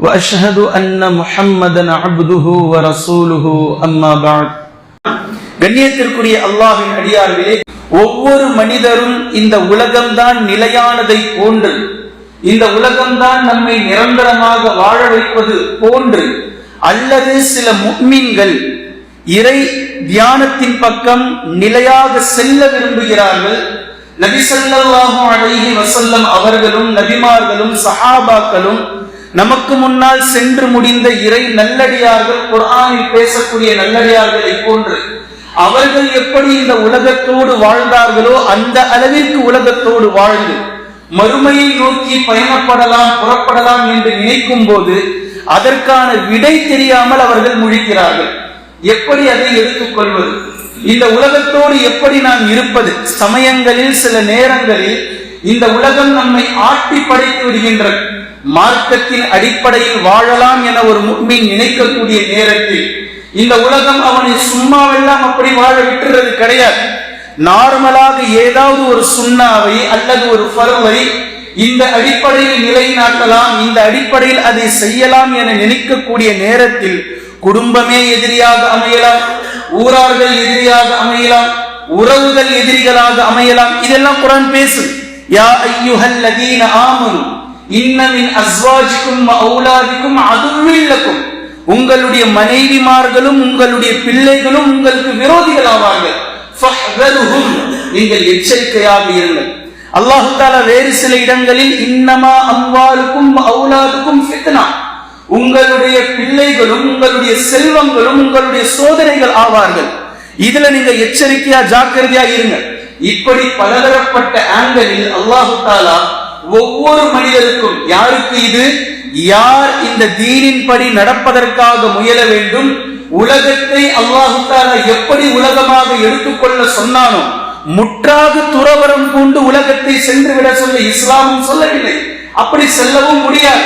واشهد ان محمدا عبده ورسوله اما بعد கண்ணியத்திற்குரிய அல்லாஹ்வின் அடியார்களே ஒவ்வொரு மனிதரும் இந்த உலகம்தான் நிலையானதை போன்று இந்த உலகம்தான் நம்மை நிரந்தரமாக வாழ வைப்பது போன்று அல்லது சில முக்மீன்கள் இறை தியானத்தின் பக்கம் நிலையாக செல்ல விரும்புகிறார்கள் நபி ஸல்லல்லாஹு அலைஹி வஸல்லம் அவர்களும் நபிமார்களும் சஹாபாக்களும் நமக்கு முன்னால் சென்று முடிந்த இறை நல்லடியார்கள் குரானில் பேசக்கூடிய நல்லடியார்களை போன்று அவர்கள் எப்படி இந்த உலகத்தோடு வாழ்ந்தார்களோ அந்த அளவிற்கு உலகத்தோடு வாழ்ந்து மறுமையை நோக்கி பயணப்படலாம் புறப்படலாம் என்று நினைக்கும் போது அதற்கான விடை தெரியாமல் அவர்கள் முழிக்கிறார்கள். எப்படி அதை எடுத்துக்கொள்வது இந்த உலகத்தோடு எப்படி நாம் இருப்பது? சமயங்களில் சில நேரங்களில் இந்த உலகம் நம்மை ஆட்டி படைத்து விடுகின்றது மார்க்கத்தின் அடிப்படையில் வாழலாம் என ஒரு முக்மீன் நினைக்கக்கூடிய நேரத்தில் இந்த உலகம் அவனை சும்மாவெல்லாம் அப்படி வாழ விட்டுறது கிடையாது. நார்மலாக ஏதாவது ஒரு சுண்ணாவை அல்லது ஒரு பருவை இந்த அடிப்படையில் நிலைநாட்டலாம் இந்த அடிப்படையில் அதை செய்யலாம் என நினைக்கக்கூடிய நேரத்தில் குடும்பமே எதிரியாக அமையலாம் ஊரார்கள் எதிரியாக அமையலாம் உறவுகள் எதிரிகளாக அமையலாம். இதெல்லாம் குரான் பேசு யா ஐயுஹல் லதீன ஆமனு இன்னமின் அஸ்வாஜிக்கும் அவுலாதிக்கும் அதுவில்லக்கும் உங்களுடைய மனைவிமார்களும் உங்களுடைய பிள்ளைகளும் உங்களுக்கு விரோதிகள் ஆவார்கள். நீங்கள் எச்சரிக்கையாக இருங்கள். அல்லாஹு தாலா வேறு சில இடங்களில் இன்னமா அம்வாருக்கும் அவுலாதுக்கும் ஃபித்னா. உங்களுடைய பிள்ளைகளும் உங்களுடைய செல்வங்களும் உங்களுடைய சோதனைகள் ஆவார்கள். இதுல நீங்க எச்சரிக்கையா ஜாக்கிரதையா இருங்க. இப்படி பலதரப்பட்ட ஆங்கிளில் அல்லாஹு தாலா ஒவ்வொரு மனிதருக்கும் யாருக்கு இது? யார் இந்த தீனின் படி நடப்பதற்காக முயல வேண்டும்? உலகத்தை அல்லாஹு எப்படி உலகமாக எடுத்துக்கொள்ள சொன்னானோ முற்றாக துறவரம் கொண்டு உலகத்தை சென்று விட சொல்ல இஸ்லாமும் சொல்லவில்லை. அப்படி செல்லவும் முடியாது.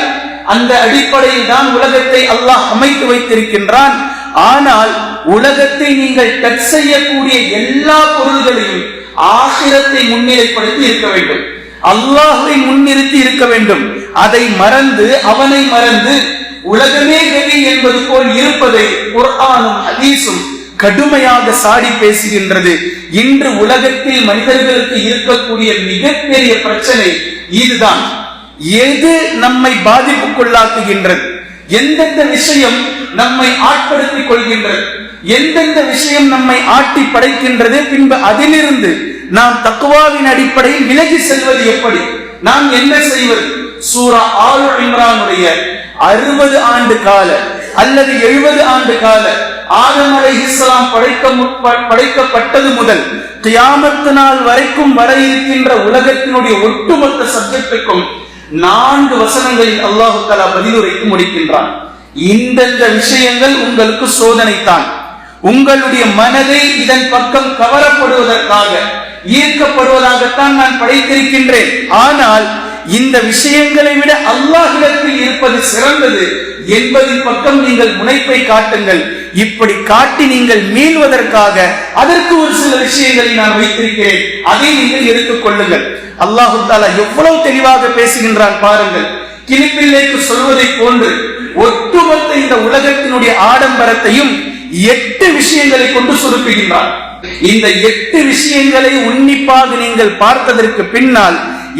அந்த அடிப்படையில் தான் உலகத்தை அல்லாஹ் அமைத்து வைத்திருக்கின்றான். ஆனால் உலகத்தை நீங்கள் டச் செய்யக்கூடிய எல்லா பொருள்களையும் ஆசிரத்தை முன்னிலைப்படுத்தி இருக்க வேண்டும். அல்லாஹை முன்னிறுத்தி இருக்க வேண்டும். அதை மறந்து அவனை மறந்து உலகமே கவி என்பது போல் இருப்பதை குர்ஆனும் ஹதீஸும் கடுமையாக சாடி பேசுகின்றது. இன்று உலகத்தில் மனிதர்களுக்கு இருக்கக்கூடிய மிகப்பெரிய பிரச்சனை இதுதான். எது நம்மை பாதிப்புக்குள்ளாக்குகின்றது? எந்தெந்த விஷயம் நம்மை ஆட்படுத்திக் கொள்கின்றது? எந்தெந்த விஷயம் நம்மை ஆட்டி படைக்கின்றது பின்பு அதிலிருந்து நாம் தக்குவாவின் அடிப்படையில் விலகி செல்வது எப்படி? நாம் என்ன செய்வது? சூரா ஆலு இம்ரானுடைய அறுபது ஆண்டு கால அல்லது எழுபது ஆண்டு கால ஆதம் அலை இஸ்லாம் படைக்க படைக்கப்பட்டது முதல் கியாமத்து நாள் வரைக்கும் வர இருக்கின்ற உலகத்தினுடைய ஒட்டுமொத்த சப்ஜெக்டுக்கும் நான்கு வசனங்களில் அல்லாஹு தலா பதிலுரைத்து முடிக்கின்றான். இந்தந்த விஷயங்கள் உங்களுக்கு சோதனைத்தான் உங்களுடைய மனதை இதன் பக்கம் கவரப்படுவதற்காக ஈர்க்கப்படுவதாகத்தான் நான் படைத்திருக்கின்றேன். ஆனால் இந்த விஷயங்களை விட அல்லாஹிடத்தில் இருப்பது சிறந்தது. என்பதின் பக்கம் நீங்கள் முனைப்பை காட்டுங்கள். இப்படி காட்டி நீங்கள் மீள்வதற்காக அதற்கு ஒரு சில விஷயங்களை நான் வைத்திருக்கிறேன். அதை நீங்கள் எடுத்துக் கொள்ளுங்கள். அல்லாஹு தாலா எவ்வளவு தெளிவாக பேசுகின்றான் பாருங்கள். கிளிப்பிள்ளைக்கு சொல்வதை போன்று ஒட்டுமொத்த இந்த உலகத்தினுடைய ஆடம்பரத்தையும் எட்டு விஷயங்களை கொண்டு சுருக்குகின்றான். இந்த எட்டு விஷயங்களை உன்னிப்பாக நீங்கள் பார்த்ததற்கு பின்னால்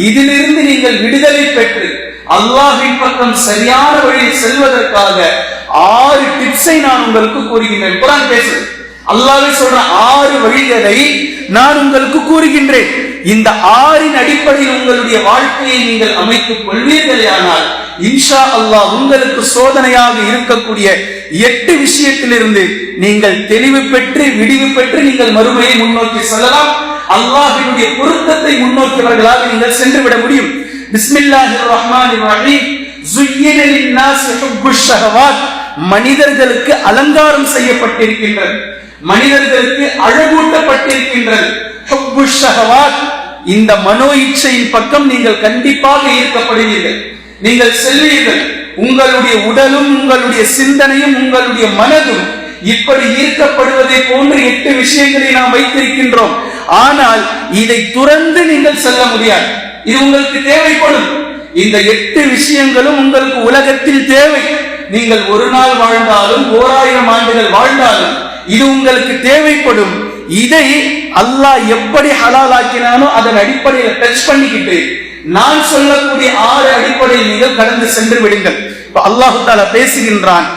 இதிலிருந்து நீங்கள் விடுதலை பெற்று அல்லாஹின் பக்கம் சரியான வழியில் செல்வதற்காக ஆறு டிப்ஸை நான் உங்களுக்கு கூறுகின்றேன். குரான் பேசு அல்லாவே சொல்ற ஆறு வழிகளை நான் உங்களுக்கு கூறுகின்றேன். இந்த ஆறின் அடிப்படையில் உங்களுடைய வாழ்க்கையை நீங்கள் அமைத்துக் கொள்வீர்களேயானால் இன்ஷா அல்லாஹ் உங்களுக்கு சோதனையாக இருக்கக்கூடிய எட்டு விஷயத்திலிருந்து நீங்கள் தெளிவு பெற்று விடிவு பெற்று நீங்கள் மறுமையை முன்னோக்கி செல்லலாம். அல்லாஹினுடைய பொருத்தத்தை முன்னோக்கியவர்களாக நீங்கள் சென்று விட முடியும். பிஸ்மில்லாஹி ரஹ்மான் ரஹீம் ஜுய்யினலின் நாஸ் ஹுப்புஷ் ஷஹவாத். மனிதர்களுக்கு அலங்காரம் செய்யப்பட்டிருக்கின்றது. மனிதர்களுக்கு அழகூட்டப்பட்டிருக்கின்றது. இந்த மனோ இச்சையின் பக்கம் நீங்கள் கண்டிப்பாக ஈர்க்கப்படுவீர்கள். நீங்கள் செல்வீர்கள். உங்களுடைய உடலும் உங்களுடைய சிந்தனையும் உங்களுடைய மனதும் இப்படி ஈர்க்கப்படுவதை போன்று எட்டு விஷயங்களை நாம் வைத்திருக்கின்றோம். ஆனால் இதை துறந்து நீங்கள் செல்ல முடியாது. இது உங்களுக்கு தேவைப்படும். இந்த எட்டு விஷயங்களும் உங்களுக்கு உலகத்தில் தேவை. நீங்கள் ஒரு நாள் வாழ்ந்தாலும் ஓராயிரம் ஆண்டுகள் வாழ்ந்தாலும் இது உங்களுக்கு தேவைப்படும். இதை அல்லாஹ் எப்படி ஹலாலாக்கினானோ அதன் அடிப்படையில் டச் பண்ணிக்கிட்டு நான் சொல்லக்கூடிய ஆறு அடிப்படையில் நீங்கள் கடந்து சென்று விடுங்கள். அல்லாஹு தாலா பேசுகின்றான்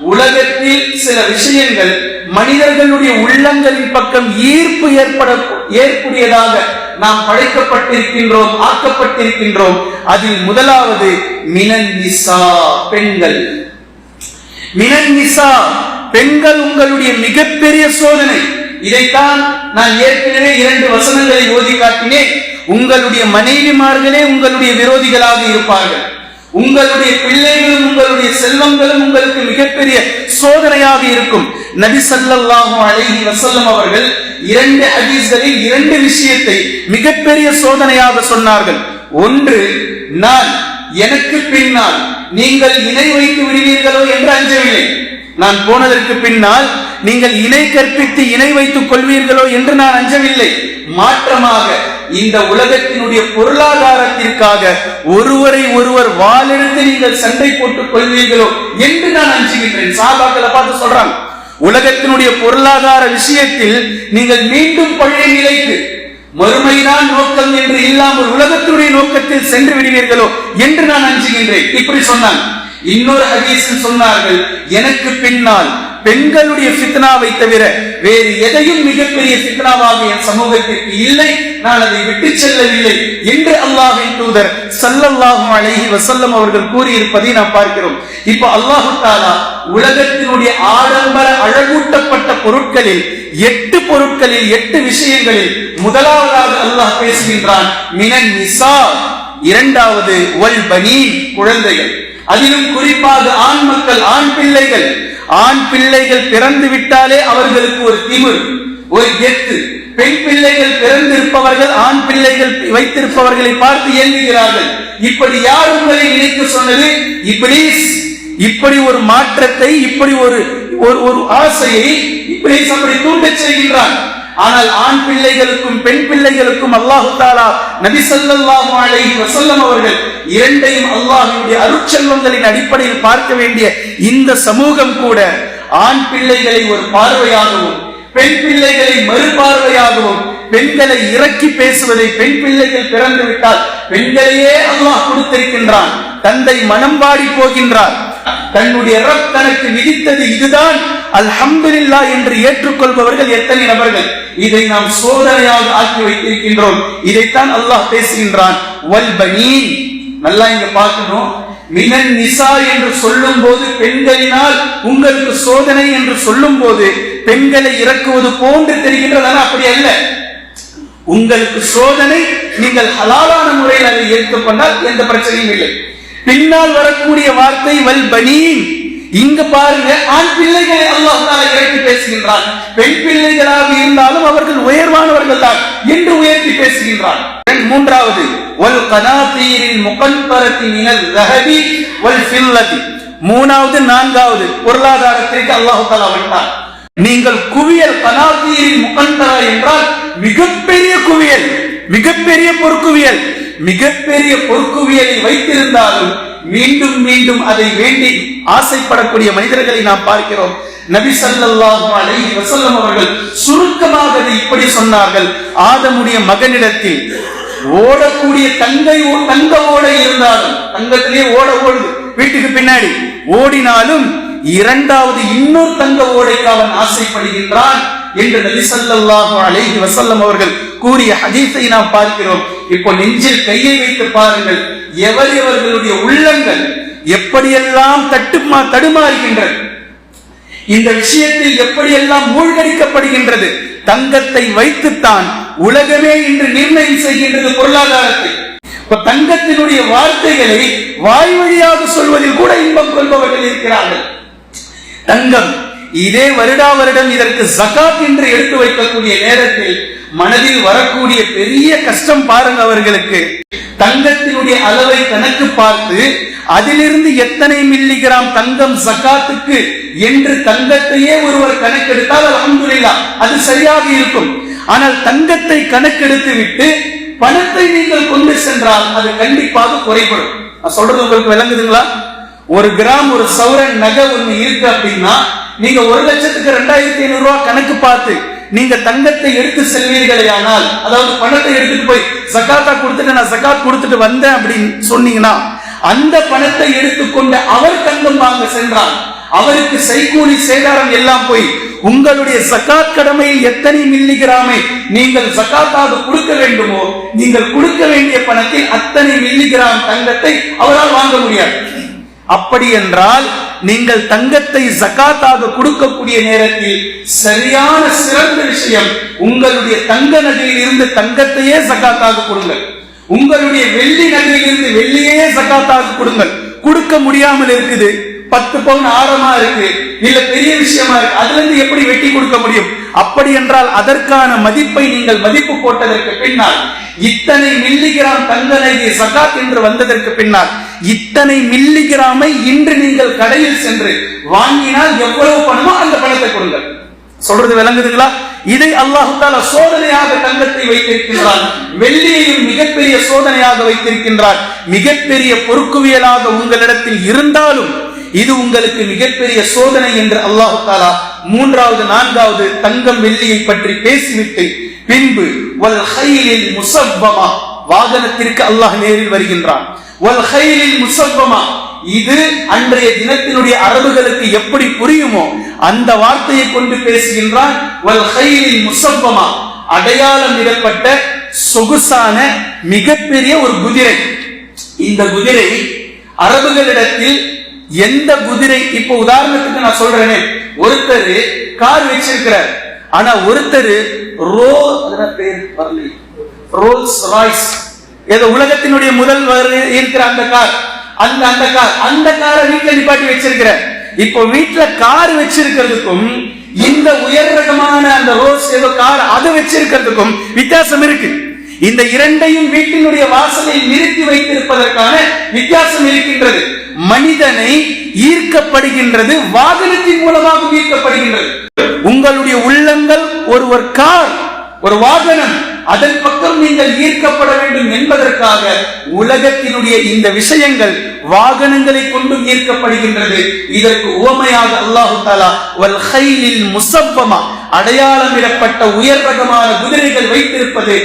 உலகத்தில் சில விஷயங்கள் மனிதர்களுடைய உள்ளங்களின் பக்கம் ஈர்ப்பு ஏற்பட ஏற்புடையதாக நாம் படைக்கப்பட்டிருக்கின்றோம் ஆக்கப்பட்டிருக்கின்றோம். அதில் முதலாவது மினன் நிசா பெண்கள். மினன் நிசா பெண்கள் உங்களுடைய மிகப்பெரிய சோதனை. இதைத்தான் நான் ஏற்கனவே இரண்டு வசனங்களை ஓதி காட்டினேன். உங்களுடைய மனைவிமார்களே உங்களுடைய விரோதிகளாக இருப்பார்கள். உங்களுடைய பிள்ளைகளும் உங்களுடைய செல்வங்களும் உங்களுக்கு மிகப்பெரிய சோதனையாக இருக்கும். நபி ஸல்லல்லாஹு அலைஹி வசல்லம் அவர்கள் இரண்டு ஹதீஸ்களில் இரண்டு விஷயத்தை மிகப்பெரிய சோதனையாக சொன்னார்கள். ஒன்று நான் எனக்கு பின்னால் நீங்கள் இணை வைத்து விடுவீர்களோ என்று அஞ்சவில்லை. நான் போனதற்கு பின்னால் நீங்கள் இணை கற்பித்து இணை வைத்துக் கொள்வீர்களோ என்று நான் அஞ்சவில்லை. மாற்றமாக இந்த உலகத்தினுடைய பொருளாதாரத்திற்காக ஒருவரை ஒருவர் வாளெடுத்து நீங்கள் சண்டை போட்டுக் கொள்வீர்களோ என்று நான் அஞ்சுகின்றேன். சாபாக்களை பார்த்து சொல்றாங்க உலகத்தினுடைய பொருளாதார விஷயத்தில் நீங்கள் மீண்டும் பழைய நிலைக்கு மறுமைதான் நோக்கம் என்று இல்லாமல் உலகத்தினுடைய நோக்கத்தில் சென்று விடுவீர்களோ என்று நான் அஞ்சுகின்றேன். இப்படி சொன்னாங்க. இன்னொரு ஹதீஸில் சொன்னார்கள் எனக்கு பின்னால் பெண்களுடைய சித்தனாவை தவிர வேறு எதையும் மிகப்பெரிய சித்தனாவாக என் சமூகத்திற்கு இல்லை. நான் அதை விட்டு செல்லவில்லை என்று அல்லாஹின் தூதர் சல்லல்லாஹும் அழகி வசல்லம் அவர்கள் கூறியிருப்பதை நாம் பார்க்கிறோம். இப்போ அல்லாஹு தாலா உலகத்தினுடைய ஆடம்பர அழகூட்டப்பட்ட பொருட்களில் எட்டு பொருட்களில் எட்டு விஷயங்களில் முதலாவதாக அல்லாஹ் பேசுகின்றான் மினன் நிசா இரண்டாவது வல் பனீன் குழந்தைகள். அதிலும் குறிப்பாக ஆண் மக்கள் ஆண் பிள்ளைகள் ஆண் பிள்ளைகள் பிறந்து விட்டாலே அவர்களுக்கு ஒரு திமிர் ஒரு கெத்து. பெண் பிள்ளைகள் பிறந்திருப்பவர்கள் ஆண் பிள்ளைகள் வைத்திருப்பவர்களை பார்த்து இயங்குகிறார்கள் இப்படி யார் உங்களை நினைக்க சொன்னது? இப்படி இப்படி ஒரு மாற்றத்தை இப்படி ஒரு ஒரு ஒரு ஆசையை இப்படி அப்படி தூண்டச் செய்கின்றான். ஆனால் ஆண் பிள்ளைகளுக்கும் பெண் பிள்ளைகளுக்கும் அல்லாஹு தாலா நபி ஸல்லல்லாஹு அலைஹி அவர்கள் இரண்டையும் அல்லாஹுடைய அருட்செல்வங்களின் அடிப்படையில் பார்க்க வேண்டிய இந்த சமூகம் கூட ஆண் பிள்ளைகளை ஒரு பார்வையாகவும் பெண் பிள்ளைகளை மறுபார்வையாகவும் பெண்களை இறக்கி பேசுவதை பெண் பிள்ளைகள் பிறந்து விட்டால் பெண்களையே அல்லாஹ் கொடுத்திருக்கின்றான் தந்தை மனம் வாடி போகின்றார். தன்னுடைய ரப் தனக்கு விதித்தது இதுதான். அல்ஹம்துலில்லா என்று ஏற்றுக்கொள்பவர்கள் எத்தனை நபர்கள்? இதை நாம் சோதனையாக ஆக்கி வைத்திருக்கின்றோம். இதைத்தான் அல்லாஹ் பேசுகின்றான். வல் பனீன். நல்லா இங்க பார்க்கணும். மினன் நிசா என்று சொல்லும் போது பெண்களினால் உங்களுக்கு சோதனை என்று சொல்லும் போது பெண்களை இறக்குவது போன்று தெரிகின்றது ஆனா அப்படி அல்ல. உங்களுக்கு சோதனை நீங்கள் ஹலாலான முறையில் அதை ஏற்றுக்கொண்டால் எந்த பிரச்சனையும் இல்லை. பின்னால் வரக்கூடிய வார்த்தை வல் பனீன். இங்க பாருங்க ஆண் பிள்ளைகளை அல்லாஹ் தாலா இறக்கி பேசுகின்றான். பெண் பிள்ளைகளாக இருந்தாலும் அவர்கள் உயர்வானவர்கள் தான் என்று உயர்த்தி பேசுகின்றான். மூன்றாவது வல் கனாத்தீரின் முகன்பரத்தின் மினல் ரஹபி வல் ஃபில்லதி. மூணாவது நான்காவது பொருளாதாரத்திற்கு அல்லாஹ் தாலா விட்டான் நீங்கள் குவியல் கனாத்தீரின் முகந்தரா என்றால் மிகப்பெரிய குவியல் மிகப்பெரிய பொற்குவியல். மிகப்பெரிய பொற்குவியலை வைத்திருந்தாலும் மீண்டும் மீண்டும் அதை வேண்டி ஆசைப்படக்கூடிய மனிதர்களை நாம் பார்க்கிறோம். நபி சல்லாஹு அலைஹி வசல்லம் அவர்கள் சுருக்கமாக இப்படி சொன்னார்கள். ஆதமுடைய மகனிடத்தில் ஓடக்கூடிய தங்கை ஓ- தங்க ஓடை இருந்தாலும் தங்கத்திலேயே ஓட ஓடுது. வீட்டுக்கு பின்னாடி ஓடினாலும் இரண்டாவது இன்னொரு தங்க ஓடைக்கு அவன் ஆசைப்படுகின்றான் என்று நபி சல்லாஹு அலைஹி வசல்லம் அவர்கள் கூறிய ஹதீஸை நாம் பார்க்கிறோம். இப்போ நெஞ்சில் கையை வைத்து பாருங்கள். எவர் எவர்களுடைய உள்ளங்கள் எப்படியெல்லாம் தட்டுமா தடுமாறுகின்றது இந்த விஷயத்தில் எப்படியெல்லாம் மூழ்கடிக்கப்படுகின்றது? தங்கத்தை வைத்துத்தான் உலகமே இன்று நிர்ணயம் செய்கின்றது பொருளாதாரத்தை. இப்ப தங்கத்தினுடைய வார்த்தைகளை வாய் வழியாக சொல்வதில் கூட இன்பம் கொள்பவர்கள் இருக்கிறார்கள். தங்கம் இதே வருடா வருடம் இதற்கு ஜகாத் என்று எடுத்து வைக்கக்கூடிய நேரத்தில் மனதில் வரக்கூடிய பெரிய கஷ்டம் பாருங்க அவர்களுக்கு. தங்கத்தினுடைய அளவை கணக்கு பார்த்து அதிலிருந்து எத்தனை மில்லிகிராம் தங்கம் சக்காத்துக்கு என்று தங்கத்தையே ஒருவர் கணக்கெடுத்தால் அலமதுல்லா அது சரியாக இருக்கும். ஆனால் தங்கத்தை கணக்கெடுத்து விட்டு பணத்தை நீங்கள் கொண்டு சென்றால் அது கண்டிப்பாக குறைபடும். நான் சொல்றது உங்களுக்கு விளங்குதுங்களா? ஒரு கிராம் ஒரு சௌரன் நகை ஒண்ணு இருக்கு அப்படின்னா நீங்க ஒரு லட்சத்துக்கு ரெண்டாயிரத்தி ஐநூறு ரூபாய் கணக்கு பார்த்து நீங்க தங்கத்தை எடுத்து செல்வீர்களே ஆனால் அதாவது பணத்தை எடுத்துட்டு போய் சக்காத்தா கொடுத்துட்டு நான் சக்காத் கொடுத்துட்டு வந்தேன் அப்படின்னு சொன்னீங்கன்னா அந்த பணத்தை எடுத்துக்கொண்டு அவர் தங்கம் வாங்க சென்றார் அவருக்கு செய்கூலி சேதாரம் எல்லாம் போய் உங்களுடைய சக்காத் கடமையில் எத்தனை மில்லிகிராமை நீங்கள் சக்காத்தாக கொடுக்க வேண்டுமோ நீங்கள் கொடுக்க வேண்டிய பணத்தில் அத்தனை மில்லிகிராம் தங்கத்தை அவரால் வாங்க முடியாது. அப்படி என்றால் நீங்கள் தங்கத்தை ஜக்காத்தாக கொடுக்கக்கூடிய நேரத்தில் சரியான சிறந்த விஷயம் உங்களுடைய தங்க நகையில் இருந்து தங்கத்தையே ஜக்காத்தாக கொடுங்கள். உங்களுடைய வெள்ளி நகையில் இருந்து வெள்ளியே ஜக்காத்தாக கொடுங்கள். கொடுக்க முடியாமல் இருக்குது. பத்து பவுன் ஆரமா இருக்கு. இல்ல பெரிய விஷயமா இருக்கு. அதுல இருந்து எப்படி வெட்டி கொடுக்க முடியும்? அப்படி என்றால் அதற்கான மதிப்பை நீங்கள் மதிப்பு போட்டதற்கு பின்னால் இத்தனை மில்லிகிராம் தங்க நகை சகாத் என்று வந்ததற்கு பின்னால் இத்தனை மில்லிகிராமை இன்று நீங்கள் கடையில் சென்று வாங்கினால் எவ்வளவு பணமோ அந்த பணத்தை கொடுங்கள். சொல்றது விளங்குதுங்களா? இதை அல்லாஹு தாலா சோதனையாக தங்கத்தை வைத்திருக்கின்றார் வெள்ளியையும் மிகப்பெரிய சோதனையாக வைத்திருக்கின்றார் மிகப்பெரிய பொறுக்குவியலாக உங்களிடத்தில் இருந்தாலும் இது உங்களுக்கு மிகப்பெரிய சோதனை என்று அல்லாஹு தாலா மூன்றாவது நான்காவது தங்கம் வெள்ளியை பற்றி பேசிவிட்டு பின்பு முசப்பமா வாகனத்திற்கு அல்லாஹ் நேரில் வருகின்றான். முசப்பமா இது அன்றைய தினத்தினுடைய அரபுகளுக்கு எப்படி புரியுமோ அந்த வார்த்தையை கொண்டு பேசுகின்றான். வல் அடையாளம் இடப்பட்ட சொகுசான மிகப்பெரிய ஒரு குதிரை. இந்த குதிரை அரபுகளிடத்தில் எந்த குதிரை இப்போ உதாரணத்துக்கு நான் சொல்றேனே ஒருத்தர் கார் வச்சிருக்கிறார். ஆனா ஒருத்தர் ரோ பேர் வரல. ரோல்ஸ் ராய்ஸ் ஏதோ உலகத்தினுடைய முதல் இருக்கிற அந்த கார். அந்த அந்த கார். அந்த காரை வீட்டுல நிப்பாட்டி வச்சிருக்கிற இப்போ வீட்டுல கார் வச்சிருக்கிறதுக்கும் இந்த உயர் ரகமான அந்த ரோஸ் ஏதோ கார் அதை வச்சிருக்கிறதுக்கும் வித்தியாசம் இருக்கு. இந்த இரண்டையும் வீட்டினுடைய வாசலில் நிறுத்தி வைத்திருப்பதற்கான வித்தியாசம் இருக்கின்றது. மனிதனை ஈர்க்கப்படுகின்றது வாகனத்தின் மூலமாக ஈர்க்கப்படுகின்றது உங்களுடைய உள்ளங்கள் ஒருவர் கார் ஒரு வாகனம் அதன் பக்கம் நீங்கள் ஈர்க்கப்பட வேண்டும் என்பதற்காக உலகத்தினுடைய இந்த விஷயங்கள் வாகனங்களை கொண்டும் ஈர்க்கப்படுகின்றது. இதற்கு உவமையாக அல்லாஹு தாலா வல் ஹைலில் முசப்பமா அடையாளமிடப்பட்ட உயர் ரகமான குதிரைகள் வைத்திருப்பது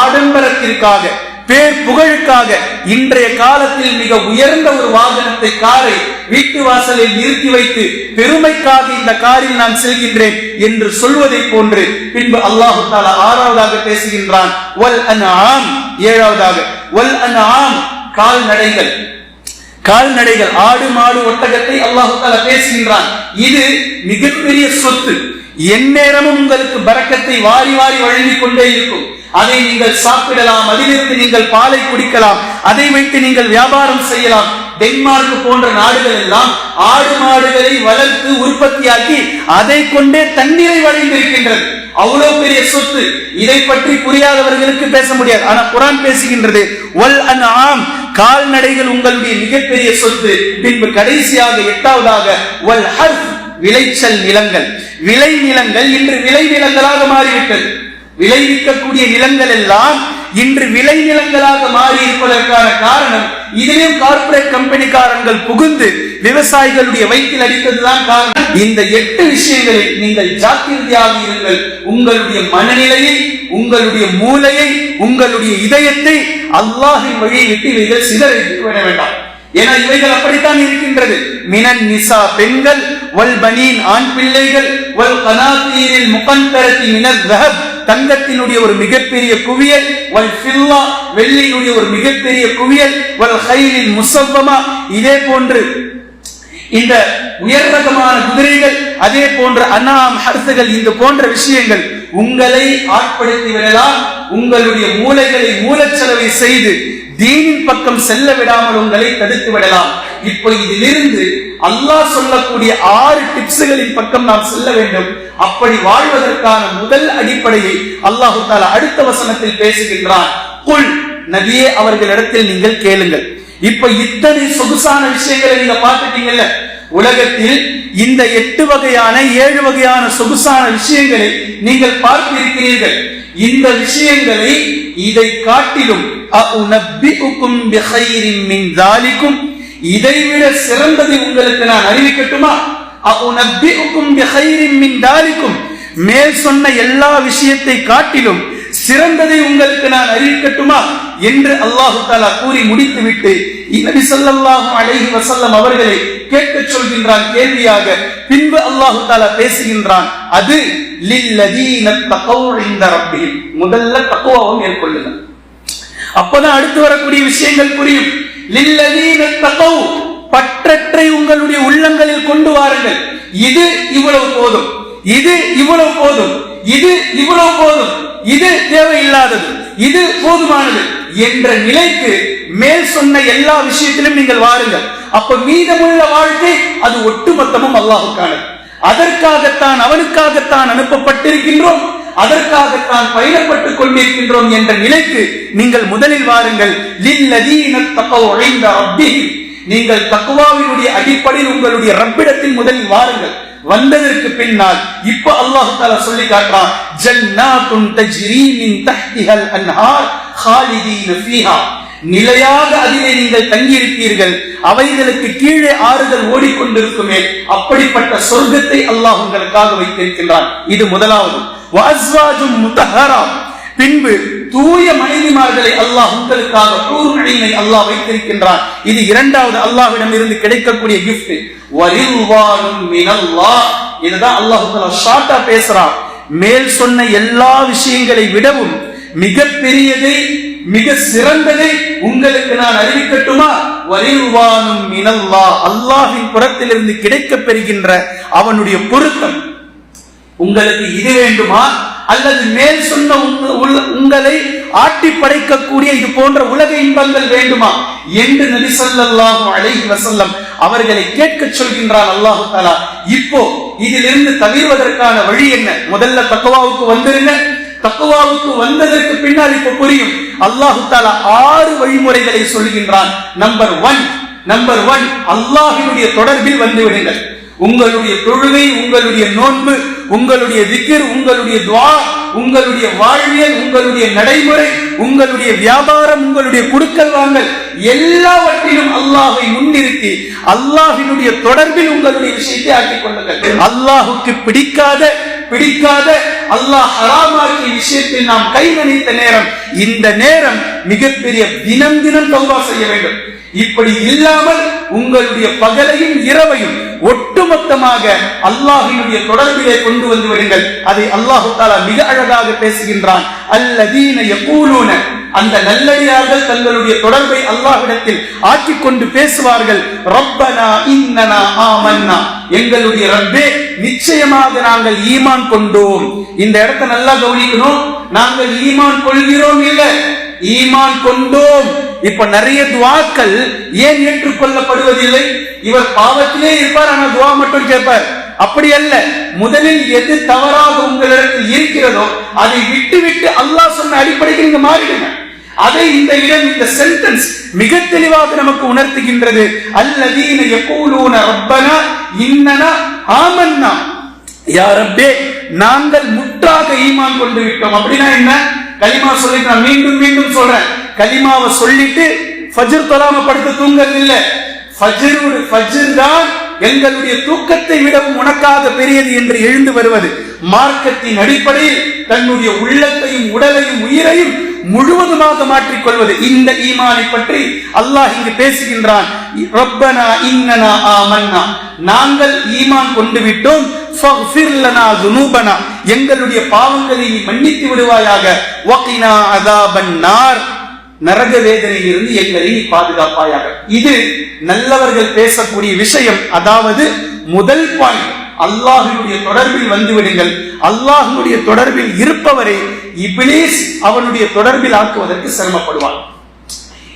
ஆடம்பரத்திற்காக பேர் புகழுக்காக. இன்றைய காலத்தில் மிக உயர்ந்த ஒரு வாகனத்தை காரை வீட்டு வாசலில் நிறுத்தி வைத்து பெருமைக்காக இந்த காரில் நான் செல்கின்றேன் என்று சொல்வதை போன்று பின்பு அல்லாஹு தாலா ஆறாவதாக பேசுகின்றான். வல் அன்ஆம் ஏழாவதாக. வல் அன்ஆம் கால்நடைகள். கால்நடைகள் ஆடு மாடு ஒட்டகத்தை அல்லாஹு தாலா பேசுகின்றான். இது மிகப்பெரிய சொத்து. எந்நேரமும் உங்களுக்கு பரக்கத்தை வாரி வாரி வழங்கிக் கொண்டே இருக்கும். அதை நீங்கள் சாப்பிடலாம் அதிலிருந்து நீங்கள் பாலை குடிக்கலாம் அதை வைத்து நீங்கள் வியாபாரம் செய்யலாம். டென்மார்க் போன்ற நாடுகள் எல்லாம் ஆடு மாடுகளை வளர்த்து உற்பத்தியாக்கி அதை கொண்டே தண்ணீரை வழங்கியிருக்கின்றது. அவ்வளவு பெரிய சொத்து. இதை பற்றி புரியாதவர்களுக்கு பேச முடியாது. ஆனா குரான் பேசுகின்றது ஒல் அன் ஆம் கால்நடைகள் உங்களுடைய மிகப்பெரிய சொத்து. பின்பு கடைசியாக எட்டாவதாக வல் ஹர்ஃப். விளைச்சல் நிலங்கள். விளை நிலங்கள் இன்று விளை நிலங்களாக மாறிவிட்டது. விளைவிக்கக்கூடிய நிலங்கள் எல்லாம் இன்று விளை நிலங்களாக மாறி இருப்பதற்கான காரணம் இதிலும் கார்ப்பரேட் கம்பெனிக்காரங்கள் புகுந்து விவசாயிகளுடைய வயிற்றில் அடித்ததுதான் காரணம். இந்த எட்டு விஷயங்களில் நீங்கள் ஜாக்கிரதையாக இருங்கள். உங்களுடைய மனநிலையை உங்களுடைய மூளையை உங்களுடைய இதயத்தை அல்லாஹின் வழியை விட்டு இவைகள் சிதறி வேண்டாம். ஏன்னா இவைகள் அப்படித்தான் இருக்கின்றது. மினன் நிசா பெண்கள் வல் ஆண் பிள்ளைகள் வல் கனாத்தீரில் முகந்தரத்தி மினல் தங்கத்தினுடைய ஒரு மிகப்பெரிய குவியல் வல் ஃபில்லா வெள்ளியினுடைய ஒரு மிகப்பெரிய குவியல் வல் ஹைலில் முசவ்வமா இதே போன்று இந்த உயர் ரகமான குதிரைகள் அதே போன்ற அன்னாம் ஹர்சுகள் இந்த போன்ற விஷயங்கள் உங்களை ஆட்படுத்தி விடலாம் உங்களுடைய மூளைகளை மூலச்சலவை செய்து தீனின் பக்கம் செல்ல விடாமல் உங்களை தடுத்து விடலாம். இப்போ இதிலிருந்து அல்லாஹ் சொல்லக்கூடிய ஆறு டிப்ஸ்களின் பக்கம் நாம் செல்ல வேண்டும். அப்படி வாழ்வதற்கான முதல் அடிப்படையை அல்லாஹு தாலா அடுத்த வசனத்தில் பேசுகின்றான். குல் நபியே அவர்களிடத்தில் நீங்கள் கேளுங்கள். இப்ப இத்தனை சொகுசான விஷயங்களை நீங்க பார்த்துட்டீங்கல்ல? உலகத்தில் இந்த எட்டு வகையான ஏழு வகையான சொகுசான விஷயங்களை நீங்கள் பார்த்திருக்கிறீர்கள். இந்த விஷயங்களை இதை காட்டிலும் மின் தாலிக்கும் இதைவிட சிறந்ததை உங்களுக்கு நான் அறிவிக்கட்டுமா? அஉனப்பிஉக்கும் பிகைரின் மின் தாலிக்கும் மேல் சொன்ன எல்லா விஷயத்தை காட்டிலும் சிறந்ததை உங்களுக்கு நான் அறிவிக்கட்டுமா என்று அல்லாஹு தாலா கூறி முடித்துவிட்டு நபி ஸல்லல்லாஹு அலைஹி வசல்லம் அவர்களை கேட்கச் சொல்கின்றான் கேள்வியாக. பின்பு அல்லாஹு தாலா பேசுகின்றான் அது முதல்ல தக்குவாவை மேற்கொள்ளுங்க. அப்பதான் அடுத்து வரக்கூடிய விஷயங்கள் புரியும். பற்றற்றை உங்களுடைய உள்ளங்களில் கொண்டு வாருங்கள். இது இவ்வளவு போதும். இது இவ்வளவு போதும். இது இவ்வளவு போதும். இது தேவையில்லாதது. இது போதுமானது என்ற நிலைக்கு மேல் சொன்ன எல்லா விஷயத்திலும் நீங்கள் வாருங்கள். அப்ப மீதமுள்ள வாழ்க்கை அது ஒட்டுமொத்தமும் அல்லாஹுக்கானது. அதற்காகத்தான் அவனுக்காகத்தான் அனுப்பப்பட்டிருக்கின்றோம். அதற்காகத்தான் பயணப்பட்டுக் கொண்டிருக்கின்றோம் என்ற நிலைக்கு நீங்கள் முதலில் வாருங்கள். உழைந்த நீங்கள் தக்குவாவினுடைய அடிப்படையில் உங்களுடைய ரப்பிடத்தில் முதலில் வாருங்கள். வந்ததற்கு பின்னால் இப்ப அல்லாஹு தாலா சொல்லி காட்டுறான் ஜன்னாத்துன் தஜ்ரீமின் தஹ்திஹல் அன்ஹார் ஹாலிதீன ஃபீஹா. நிலையாக அதிலே நீங்கள் தங்கியிருப்பீர்கள் அவைகளுக்கு கீழே ஆறுதல் ஓடிக்கொண்டிருக்குமே அப்படிப்பட்ட சொர்க்கத்தை அல்லாஹ் உங்களுக்காக வைத்திருக்கின்றான். இது முதலாவது. பின்பு தூய மனைவிமார்களை அல்லாஹ் உங்களுக்காக கூர்மணியினை அல்லாஹ் வைத்திருக்கின்றான். இது இரண்டாவது அல்லாஹ்விடம் இருந்து கிடைக்கக்கூடிய கிஃப்ட் இதுதான் அல்லாஹ் ஷார்ட்டா பேசுறான். மேல் சொன்ன எல்லா விஷயங்களை விடவும் மிக பெரியதை மிக சிறந்ததை உங்களுக்கு நான் அறிவிக்கட்டுமா? வரிவானும் மினல்லா அல்லாஹின் புறத்திலிருந்து கிடைக்கப் பெறுகின்ற அவனுடைய பொருத்தம். உங்களுக்கு இது வேண்டுமா? அல்லது மேல் சொன்ன உங்களை ஆட்டி படைக்கக்கூடிய இது போன்ற உலக இன்பங்கள் வேண்டுமா? என்று நபி ஸல்லல்லாஹு அலைஹி வசல்லம் அவர்களை கேட்கச் சொல்கின்றான் அல்லாஹு தாலா இப்போ இதிலிருந்து தவிர்வதற்கான வழி என்ன? முதல்ல தக்குவாவுக்கு வந்துருங்க. தக்குவாவுக்கு வந்ததற்கு பின்னால் இப்ப புரியும். அல்லாஹு தாலா ஆறு வழிமுறைகளை சொல்கின்றான். நம்பர் ஒன் நம்பர் ஒன் அல்லாஹினுடைய தொடர்பில் வந்து விடுங்கள். உங்களுடைய தொழுகை உங்களுடைய நோன்பு உங்களுடைய திக்கர் உங்களுடைய துவா உங்களுடைய வாழ்வியல் உங்களுடைய நடைமுறை உங்களுடைய வியாபாரம் உங்களுடைய குடுக்கல் வாங்கல் எல்லாவற்றிலும் அல்லாஹை முன்னிறுத்தி அல்லாஹினுடைய தொடர்பில் உங்களுடைய விஷயத்தை ஆக்கிக் கொள்ளுங்கள். அல்லாஹுக்கு பிடிக்காத பிடிக்காத அல்லாஹ் ஹராமாக்கிய விஷயத்தில் நாம் கை நேரம் இந்த நேரம் மிகப்பெரிய தினம் தினம் தௌபா செய்ய வேண்டும். இப்படி இல்லாமல் உங்களுடைய பகலையும் இரவையும் ஒட்டுமொத்தமாக அல்லாஹினுடைய தொடர்பிலே கொண்டு வந்து விடுங்கள். அதை அல்லாஹு தாலா மிக அழகாக பேசுகின்றான். அல்லதீன யகூலூன. அந்த நல்லடியார்கள் தங்களுடைய தொடர்பை அல்லாஹிடத்தில் ஆக்கிக் கொண்டு பேசுவார்கள். ரப்பனா இன்னனா ஆமன்னா. எங்களுடைய ரப்பே நிச்சயமாக நாங்கள் ஈமான் கொண்டோம். இந்த இடத்தை நல்லா கவனிக்கணும். நாங்கள் ஈமான் கொள்கிறோம் இல்ல? ஈமான் கொண்டோம். இப்ப நிறைய துவாக்கள் ஏன் ஏற்றுக்கொள்ளப்படுவதில்லை? இவர் பாவத்திலே இருப்பார் ஆனா துவா மட்டும் கேட்பார். அப்படி அல்ல முதலில் எது தவறாக உங்களிடத்தில் இருக்கிறதோ அதை விட்டு விட்டு அல்லாஹ் சொன்ன அடிப்படைக்கு நீங்க மாறிடுங்க. அதை இந்த இடம் இந்த சென்டென்ஸ் மிக தெளிவாக நமக்கு உணர்த்துகின்றது. அல்லதீன யகூலூன ரப்பனா இன்னனா ஆமன்னா. யாரப்பே நாங்கள் முற்றாக ஈமான் கொண்டு விட்டோம். அப்படின்னா என்ன? கலிமா சொல்லி நான் மீண்டும் மீண்டும் சொல்றேன். கலிமாவை சொல்லிட்டு ஃபஜர் தொழாம படுத்து தூங்கறது இல்ல ஃபஜர் ஃபஜர் தான் எங்களுடைய தூக்கத்தை விடவும் உனக்காக பெரியது என்று எழுந்து வருவது. மார்க்கத்தின் அடிப்படையில் தன்னுடைய உள்ளத்தையும் உடலையும் உயிரையும் முழுவதுமாக மாற்றிக் கொள்வது இந்த ஈமானை பற்றி அல்லாஹ் இங்கு பேசுகின்றான். ரப்பனா இன்னனா ஆமன்னா. நாங்கள் ஈமான் கொண்டு விட்டோம். துனூபனா. எங்களுடைய பாவங்களை நீ மன்னித்து விடுவாயாக. நரக வேதனையிலிருந்து எங்களை நீ பாதுகாப்பாயாக. இது நல்லவர்கள் பேசக்கூடிய விஷயம். அதாவது முதல் பாயிண்ட் அல்லாஹினுடைய தொடர்பில் வந்துவிடுங்கள். அல்லாஹினுடைய தொடர்பில் இருப்பவரை இபிலிஸ் அவனுடைய தொடர்பில் ஆக்குவதற்கு சிரமப்படுவான்.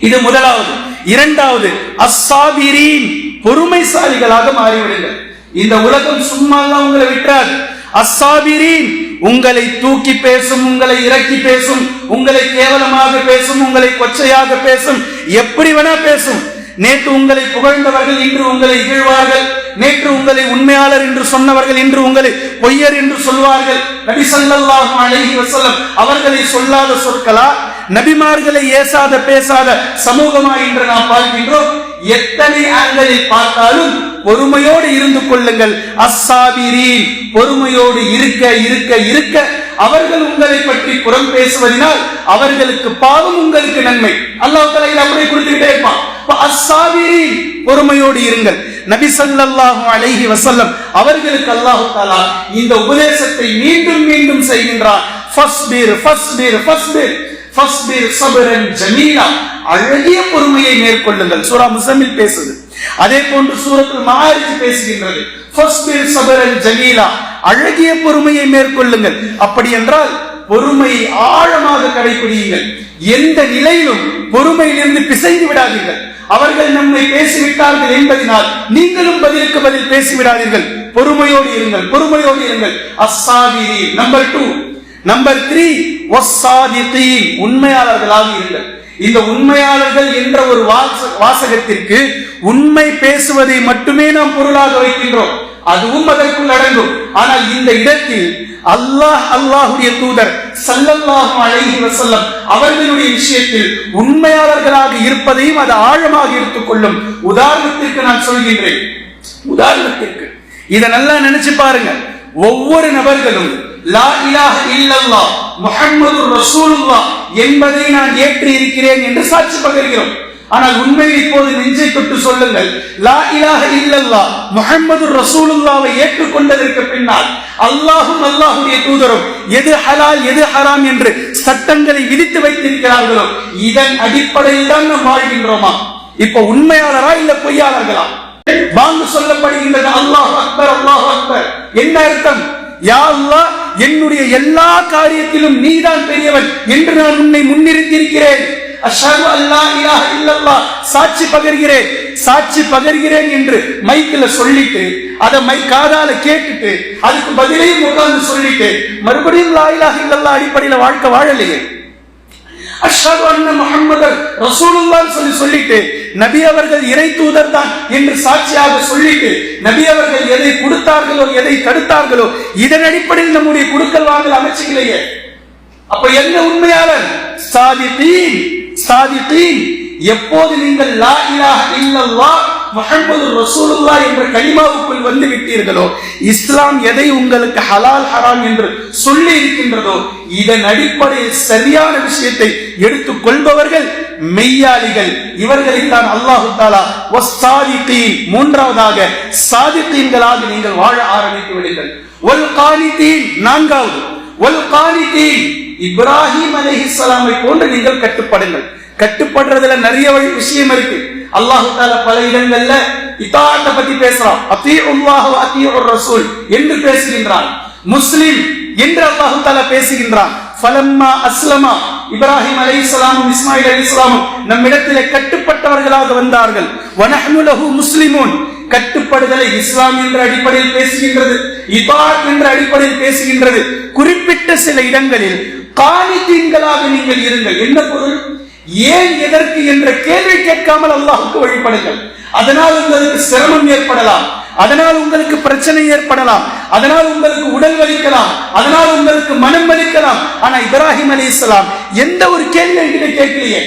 இது முதலாவது. இரண்டாவது அஸ்ஸாபிரீன் பொறுமைசாலிகளாக மாறிவிடுங்கள். இந்த உலகம் சும்மா உங்களை விட்டார் அஸ்ஸாபிரீன் உங்களை தூக்கி பேசும் உங்களை இறக்கி பேசும் உங்களை கேவலமாக பேசும் உங்களை கொச்சையாக பேசும் எப்படி வேணா பேசும். நேற்று உங்களை புகழ்ந்தவர்கள் இன்று உங்களை இகழ்வார்கள். நேற்று உங்களை உண்மையாளர் என்று சொன்னவர்கள் இன்று உங்களை பொய்யர் என்று சொல்வார்கள். நபி ஸல்லல்லாஹு அலைஹி வஸல்லம் அவர்களை சொல்லாத சொற்களா? நபிமார்களை ஏசாத பேசாத சமூகமா என்று நாம் பார்க்கின்றோம் எத்தனை ஆண்களை பார்த்தாலும் பொறுமையோடு இருந்து கொள்ளுங்கள். அஸ்ஸாபிரீன் பொறுமையோடு இருக்க இருக்க இருக்க. அவர்கள் உங்களை பற்றி புறம் பேசுவதனால் அவர்களுக்கு பாவம் உங்களுக்கு நன்மை. அல்லாஹ் தலையில் இதை அப்படியே கொடுத்துக்கிட்டே இருப்பான். அப்ப அஸ்ஸாபிரீன் பொறுமையோடு இருங்கள். நபி சல்லாஹு அலைஹி வசல்லம் அவர்களுக்கு அல்லாஹ் தாலா இந்த உபதேசத்தை மீண்டும் மீண்டும் செய்கின்றார் ஃபஸ்ட் பீர் ஃபஸ்ட் பீர் ஃபஸ்ட் ஜமீலா அழகிய பொறுமையை மேற்கொள்ளுங்கள். சூரா முசமில் பேசுது. அதே போன்று சூரத்தில் மாறி பேசுகின்றது. சபரன் ஜமீலா. அழகிய பொறுமையை மேற்கொள்ளுங்கள். அப்படி என்றால் பொறுமையை ஆழமாக கடைபிடியுங்கள் எந்த நிலையிலும் பொறுமையிலிருந்து பிசைந்து விடாதீர்கள். அவர்கள் நம்மை பேசிவிட்டார்கள் என்பதனால் நீங்களும் பதிலுக்கு பதில் பேசிவிடாதீர்கள். பொறுமையோடு இருங்கள் பொறுமையோடு இருங்கள். அஸ்ஸாவிரி நம்பர் டூ. நம்பர் த்ரீ உண்மையாளர்களாக இருங்கள். இந்த உண்மையாளர்கள் என்ற ஒரு வாச- வாசகத்திற்கு உண்மை பேசுவதை மட்டுமே நாம் பொருளாக வைக்கின்றோம். அதுவும் அதற்குள் அடங்கும். ஆனால் இந்த இடத்தில் அல்லாஹ் அல்லாஹுடைய தூதர் ஸல்லல்லாஹு அலைஹி வசல்லம் அவர்களுடைய விஷயத்தில் உண்மையாளர்களாக இருப்பதையும் அது ஆழமாக எடுத்துக்கொள்ளும் உதாரணத்திற்கு நான் சொல்கின்றேன். உதாரணத்திற்கு. இதை நல்லா நினைச்சு பாருங்க. ஒவ்வொரு நபர்களும் லா இலாஹ இல்லல்லாஹ் முஹம்மது ரசூலுல்லா என்பதை நான் ஏற்று இருக்கிறேன் என்று சாட்சி பகர்கிறோம். ஆனால் உண்மையில் இப்போது நெஞ்சை தொட்டு சொல்லுங்கள். லா இலாஹ இல்லல்லாஹ் முஹம்மது ரசூலுல்லாவை ஏற்றுக்கொண்டதற்கு பின்னால் அல்லாஹும் அல்லாஹுடைய தூதரும் எது ஹலால் எது ஹராம் என்று சட்டங்களை விதித்து வைத்திருக்கிறார்களோ இதன் அடிப்படையில் தான் நாம் வாழ்கின்றோமா? இப்ப உண்மையாளரா இல்ல பொய்யாளர்களா? வாங்க சொல்லப்படுகின்றது அல்லாஹ் அக்பர் அல்லாஹ் அக்பர். என்ன அர்த்தம்? யா அல்லாஹ் என்னுடைய எல்லா காரியத்திலும் நீதான் பெரியவன் என்று நான் உன்னை முன்னிறுத்தியிருக்கிறேன். அஷாது அல்லா இலா இல்லல்லா சாட்சி பகர்கிறேன். சாட்சி பகர்கிறேன் என்று மைக்கில் சொல்லிட்டு அதை மை காதால கேட்டுட்டு அதுக்கு பதிலையும் உட்கார்ந்து சொல்லிட்டு மறுபடியும் லா இலாஹ இல்லல்லாஹ் அடிப்படையில வாழ்க்கை வாழலையே. அஷாது அன்ன முகமது ரசூலுல்லான்னு சொல்லி சொல்லிட்டு நபி அவர்கள் இறை தூதர் தான் என்று சாட்சியாக சொல்லிட்டு நபி அவர்கள் எதை கொடுத்தார்களோ எதை தடுத்தார்களோ இதன் அடிப்படையில் நம்முடைய குடுக்கல் வாங்கல் அமைச்சுக்கலையே. அப்ப என்ன உண்மையாளர்? சாதித்தீன் சாதித்தீன். எப்போது நீங்கள் லா இலாஹ இல்லல்லா முஹம்மது ரசூலுல்லா என்ற கனிமாவுக்குள் வந்து விட்டீர்களோ இஸ்லாம் எதை உங்களுக்கு ஹலால் ஹராம் என்று சொல்லி இருக்கின்றதோ இதன் அடிப்படையில் சரியான விஷயத்தை எடுத்துக் கொள்பவர்கள் மெய்யாளிகள். இவர்களைத்தான் அல்லாஹு தாலா மூன்றாவதாக சாதித்தீன்களாக நீங்கள் வாழ ஆரம்பித்து விடுங்கள். ஒல் காலித்தீன் நான்காவது. ஒல் காலித்தீன் இப்ராஹிம் அலைஹிஸ்ஸலாமை போன்று நீங்கள் கட்டுப்படுங்கள். கட்டுப்படுறதுல நிறைய வழி- விஷயம் இருக்கு. அல்லாஹு தாலா பல இடங்கள்ல இத்தாத்தை பத்தி பேசுறான். அத்தீஉல்லாஹ் அத்தீ ஒரு ரசூல் என்று பேசுகின்றான். முஸ்லிம் என்று அல்லாஹு தாலா பேசுகின்றான். ஃபலம்மா அஸ்லமா இப்ராஹிம் அலைஹிஸ்ஸலாமும் இஸ்மாயில் அலைஹிஸ்ஸலாமும் நம்மிடத்திலே கட்டுப்பட்டவர்களாக வந்தார்கள். வனஹ்னு லஹு கட்டுப்படுதலை இஸ்லாம் என்ற அடிப்படையில் பேசுகின்றது இபாத் என்ற அடிப்படையில் பேசுகின்றது. குறிப்பிட்ட சில இடங்களில் காணித்தீன்களாக நீங்கள் இருங்கள். என்ன பொருள்? ஏன் எதற்கு என்ற கேள்வி கேட்காமல் அல்லாஹுக்கு வழிபடுங்கள். அதனால் உங்களுக்கு சிரமம் ஏற்படலாம். அதனால் உங்களுக்கு பிரச்சனை ஏற்படலாம். அதனால் உங்களுக்கு உடல் வலிக்கலாம். அதனால் உங்களுக்கு மனம் வலிக்கலாம். ஆனா இப்ராஹிம் அலைஹிஸ்ஸலாம் எந்த ஒரு கேள்வி என்கிட்ட கேட்கலையே.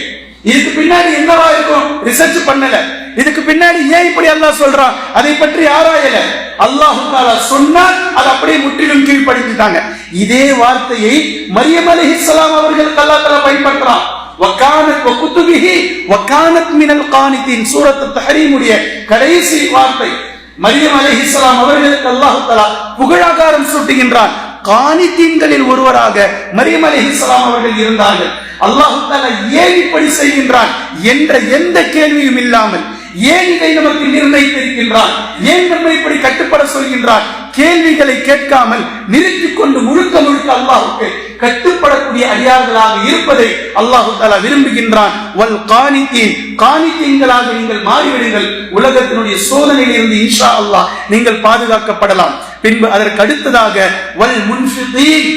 இதுக்கு பின்னாடி என்னவா இருக்கும்? ரிசர்ச் பண்ணல. இதுக்கு பின்னாடி ஏன் இப்படி அல்லாஹ் சொல்றான்? அதை பற்றி ஆராயல. அல்லாஹு தாலா சொன்னால் அது அப்படியே முற்றிலும் கீழ்ப்படுத்திட்டாங்க இதே வார்த்தையை மரியம் அலைஹிஸ்ஸலாம் அவர்களுக்கு அல்லாஹ் தாலா பயன்படுத்துறான். வக்கானத் வகுத்துபிஹி வக்கானத் மினல் கானித்தின் சூரத்து தஹரீமுடைய கடைசி வார்த்தை. மரியம் அலிஹிஸ்லாம் அவர்களுக்கு அல்லாஹ் தலா புகழாகாரம் சூட்டுகின்றான். காணித்தீன்களில் ஒருவராக மரியம் அலிஹிஸ்லாம் அவர்கள் இருந்தார்கள். அல்லாஹு தஆலா ஏன் இப்படி செய்கின்றான் என்ற எந்த கேள்வியும் இல்லாமல் ஏன் இதை நமக்கு நிர்ணயித்திருக்கின்றான்? ஏன் நம்மை இப்படி கட்டுப்பட சொல்கின்றான்? கேள்விகளை கேட்காமல் நிறுத்திக் கொண்டு முழுக்க முழுக்க அல்லாஹுக்கு கட்டுப்படக்கூடிய அடியார்களாக இருப்பதை அல்லாஹு தாலா விரும்புகின்றான். வல் காணித்தீன். காணித்தீன்களாக நீங்கள் மாறிவிடுங்கள். உலகத்தினுடைய சோதனையில் இருந்து இன்ஷா அல்லாஹ் நீங்கள் பாதுகாக்கப்படலாம். பின்பு அதற்கு அடுத்ததாக வல் முன்ஃபிதீன்.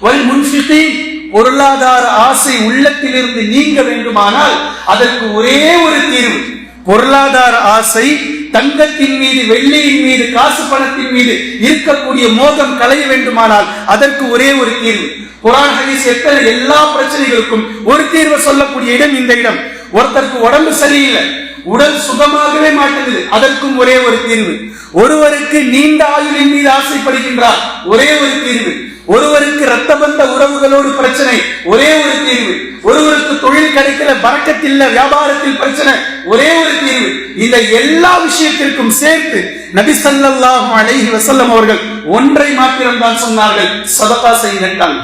வல் முன்ஃபிதீன். பொருளாதார ஆசை உள்ளத்திலிருந்து நீங்க வேண்டுமானால் அதற்கு ஒரே ஒரு தீர்வு. பொருளாதார ஆசை தங்கத்தின் மீது வெள்ளியின் மீது காசு பணத்தின் மீது இருக்கக்கூடிய மோகம் களைய வேண்டுமானால் அதற்கு ஒரே ஒரு தீர்வு. குரான் ஹதீஸ் எத்தனை எல்லா பிரச்சனைகளுக்கும் ஒரு தீர்வு சொல்லக்கூடிய இடம் இந்த இடம். ஒருத்தருக்கு உடம்பு சரியில்லை உடல் சுகமாகவே மாட்டது அதற்கும் ஒரே ஒரு தீர்வு. ஒருவருக்கு நீண்ட ஆயுளின் மீது ஆசைப்படுகின்றார் ஒரே ஒரு தீர்வு. ஒருவருக்கு ரத்த பந்த உறவுகளோடு பிரச்சனை ஒரே ஒரு தீர்வு. ஒருவருக்கு தொழில் கிடைக்கல பறக்கத்தில் வியாபாரத்தில் பிரச்சனை ஒரே ஒரு தீர்வு. இந்த எல்லா விஷயத்திற்கும் சேர்த்து நபி சல்லாஹ் அலைஹி வசல்லம் அவர்கள் ஒன்றை மாத்திரம் தான் சொன்னார்கள். சதகா செய்யுங்கள்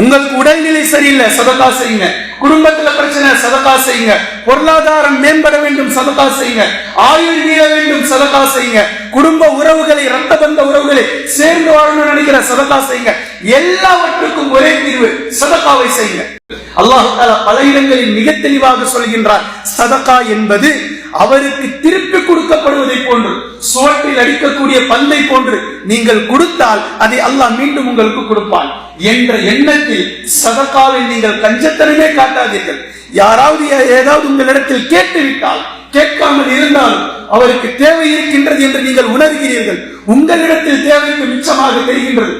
உங்களுக்கு உடல்நிலை சரியில்லை சதகா செய்யுங்க. குடும்பத்துல பிரச்சனை சதகா செய்யுங்க. பொருளாதாரம் மேம்பட வேண்டும் சதகா செய்யுங்க. ஆயுள் நீள வேண்டும் சதகா செய்யுங்க. குடும்ப உறவுகளை ரத்த பந்த உறவுகளை சேர்ந்து வாழணும்னு நினைக்கிற சதகா செய்யுங்க. எல்லாவற்றுக்கும் ஒரே தீர்வு சதகாவை செய்யுங்க. அல்லாஹ் பல இடங்களில் மிக தெளிவாக சொல்கின்றார் சதகா என்பது அவருக்கு திருப்பி கொடு சுவற்றில் அடிக்கக்கூடிய பந்தை போன்று நீங்கள் கொடுத்தால் அதை அல்லாஹ் மீண்டும் உங்களுக்கு கொடுப்பான். என்ற எண்ணத்தில் சதகாவில் நீங்கள் கஞ்சத்தனமே காட்டாதீர்கள். யாராவது ஏதாவது உங்களிடத்தில் கேட்டுவிட்டால் கேட்காமல் இருந்தாலும் அவருக்கு தேவை இருக்கின்றது என்று நீங்கள் உணர்கிறீர்கள். உங்களிடத்தில் தேவைக்கு மிச்சமாக தெரிகின்றது.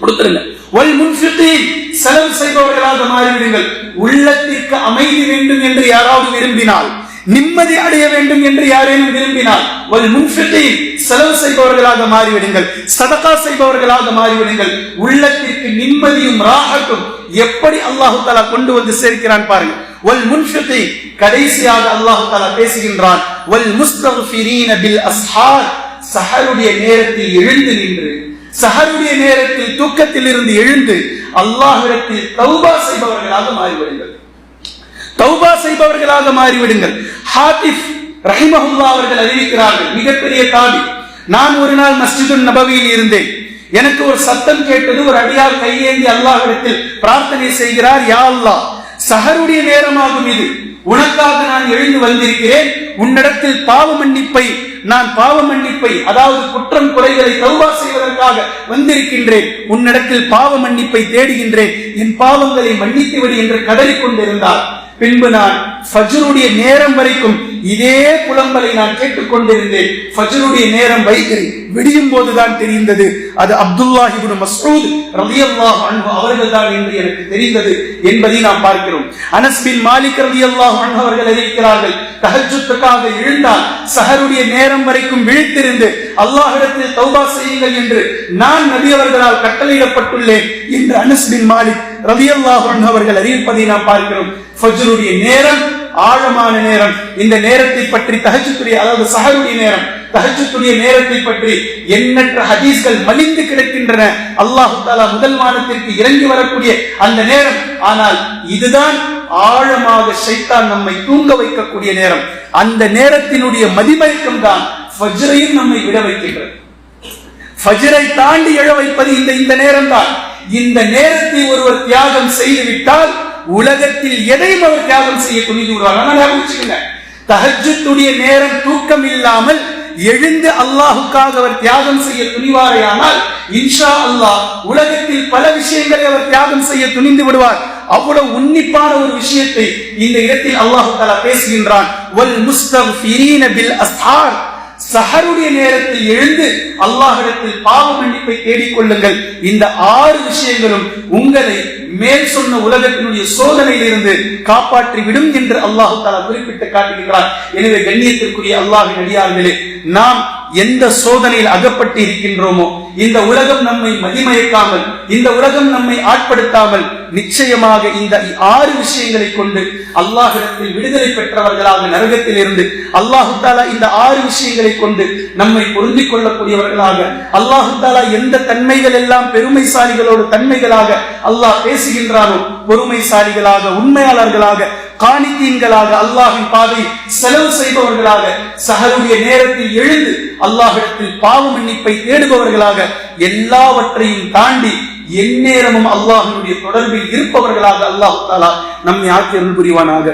கொடுத்துருங்க. ஒல் முன்ஃபித்தீன் செலவு செய்பவர்களாக மாறிவிடுங்கள். உள்ளத்திற்கு அமைதி வேண்டும் என்று யாராவது விரும்பினால் நிம்மதி அடைய வேண்டும் என்று யாரேனும் விரும்பினால் ஒரு முன்ஃபித்தீன் செலவு செய்பவர்களாக மாறிவிடுங்கள் சதகா செய்பவர்களாக மாறிவிடுங்கள். உள்ளத்திற்கு நிம்மதியும் ராகத்தும் எப்படி அல்லாஹு தஆலா கொண்டு வந்து சேர்க்கிறான் பாருங்க. வல் முன்ஃபிகி கடைசியாக அல்லாஹு தலா பேசுகின்றான் வல் முஸ்தக்ஃபிரீன பில் அஸ்ஹார் சஹருடைய நேரத்தில் எழுந்து நின்று சஹருடைய நேரத்தில் தூக்கத்தில் இருந்து எழுந்து அல்லாஹிடத்தில் தௌபா செய்பவர்களாக மாறிவிடுங்கள். தௌபா செய்பவர்களாக மாறிவிடுங்கள். ஹாதிஃப் ரஹிமஹுல்லா அவர்கள் அறிவிக்கிறார்கள் மிகப்பெரிய தாபி நான் ஒரு நாள் மஸ்ஜிது நபவியில் இருந்தேன். எனக்கு ஒரு சத்தம் கேட்டது ஒரு அடியார் கையேந்தி அல்லாஹிடத்தில் பிரார்த்தனை செய்கிறார் யா அல்லாஹ் சஹருடைய நேரமாகும் இது. உனக்காக நான் எழுந்து வந்திருக்கிறேன். உன்னிடத்தில் பாவ மன்னிப்பை நான் பாவ மன்னிப்பை அதாவது குற்றம் குறைகளை தௌபா செய்வதற்காக வந்திருக்கின்றேன். உன்னிடத்தில் பாவ மன்னிப்பை தேடுகின்றேன். என் பாவங்களை மன்னித்து விடு என்று கதறிக் கொண்டிருந்தார். பின்பு நான் ஃபஜ்ருடைய நேரம் வரைக்கும் இதே புலம்பலை நான் கேட்டுக் கொண்டிருந்தேன் ஃபஜ்ருடைய நேரம் வைகிறேன் விடியும் போதுதான் தெரிந்தது. அது அப்துல்லாஹி இப்னு மஸ்ஊத் ரலியல்லாஹு அன்ஹு அவர்கள் தான் என்று எனக்கு தெரிந்தது என்பதை நாம் பார்க்கிறோம். அனஸ் பின் மாலிக் ரலியல்லாஹு அன்ஹு அவர்கள் அறிவிக்கிறார்கள் தஹஜ்ஜுத்துக்காக எழுந்தால் சஹருடைய நேரம் வரைக்கும் விழித்திருந்து அல்லாஹிடத்தில் தௌபா செய்யுங்கள் என்று நான் நபி அவர்களால் கட்டளையிடப்பட்டுள்ளேன் என்று அனஸ் பின் மாலிக் ரலியல்லாஹு அவர்கள் அறிவிப்பதை நாம் பார்க்கிறோம். ஃபஜ்ருடைய நேரம் ஆழமான நேரம். இந்த நேரத்தை பற்றி தகச்சுத்துடைய அதாவது சஹருடைய நேரம் தஹஜ்ஜுடைய நேரத்தை பற்றி எண்ணற்ற ஹதீஸ்கள் மலிந்து கிடக்கின்றன. அல்லாஹு தாலா முதல் வானத்திற்கு இறங்கி வரக்கூடிய அந்த நேரம். ஆனால் இதுதான் ஆழமாக சைத்தான் நம்மை தூங்க வைக்கக்கூடிய நேரம். அந்த நேரத்தினுடைய மதிமயக்கம் தான் ஃபஜ்ரையும் நம்மை விட வைக்கின்றது. ஃபஜ்ரை தாண்டி எழ வைப்பது இந்த இந்த நேரம் தான். இந்த நேரத்தை ஒருவர் தியாகம் செய்து விட்டால் உலகத்தில் எதையும் அவர் தியாகம் செய்ய துணிந்து விடுவார். ஆனா நேரம் தூக்கம் இல்லாமல் எழுந்து அல்லாஹுக்காக அவர் தியாகம் செய்ய துணிவாரையானால் இன்ஷா அல்லாஹ் உலகத்தில் பல விஷயங்களை அவர் தியாகம் செய்ய துணிந்து விடுவார். அவ்வளவு உன்னிப்பான ஒரு விஷயத்தை இந்த இடத்தில் அல்லாஹு தஆலா பேசுகின்றான். சஹருடைய நேரத்தில் எழுந்து அல்லாஹிடத்தில் பாவ மன்னிப்பை தேடிக் கொள்ளுங்கள் இந்த ஆறு விஷயங்களும் உங்களை மேல் சொன்ன உலகத்தினுடைய சோதனையிலிருந்து காப்பாற்றி விடும் என்று அல்லாஹு தாலா குறிப்பிட்டு காட்டுகின்றார் எனவே கண்ணியத்திற்குரிய அல்லாஹின் அடியார்களே நாம் எந்த சோதனையில் அகப்பட்டு இருக்கின்றோமோ இந்த உலகம் நம்மை மதிமயக்காமல் இந்த உலகம் நம்மை ஆட்படுத்தாமல் நிச்சயமாக இந்த ஆறு விஷயங்களை கொண்டு அல்லாஹிடத்தில் விடுதலை பெற்றவர்களாக நரகத்தில் இருந்து அல்லாஹு தாலா இந்த ஆறு விஷயங்களை கொண்டு நம்மை பொருந்திக் கொள்ளக்கூடியவர்களாக அல்லாஹு தாலா எந்த தன்மைகள் எல்லாம் பெருமைசாலிகளோட தன்மைகளாக அல்லாஹ் பேசுகின்றானோ பொறுமைசாலிகளாக உண்மையாளர்களாக காணித்தீன்களாக அல்லாஹின் பாதை செலவு செய்பவர்களாக சஹருடைய நேரத்தில் எழுந்து அல்லாஹிடத்தில் பாவ மன்னிப்பை தேடுபவர்களாக எல்லாவற்றையும் தாண்டி எந்நேரமும் அல்லாஹினுடைய தொடர்பில் இருப்பவர்களாக அல்லாஹ் தாலா நம்மை ஆக்கி அருள் புரிவானாக.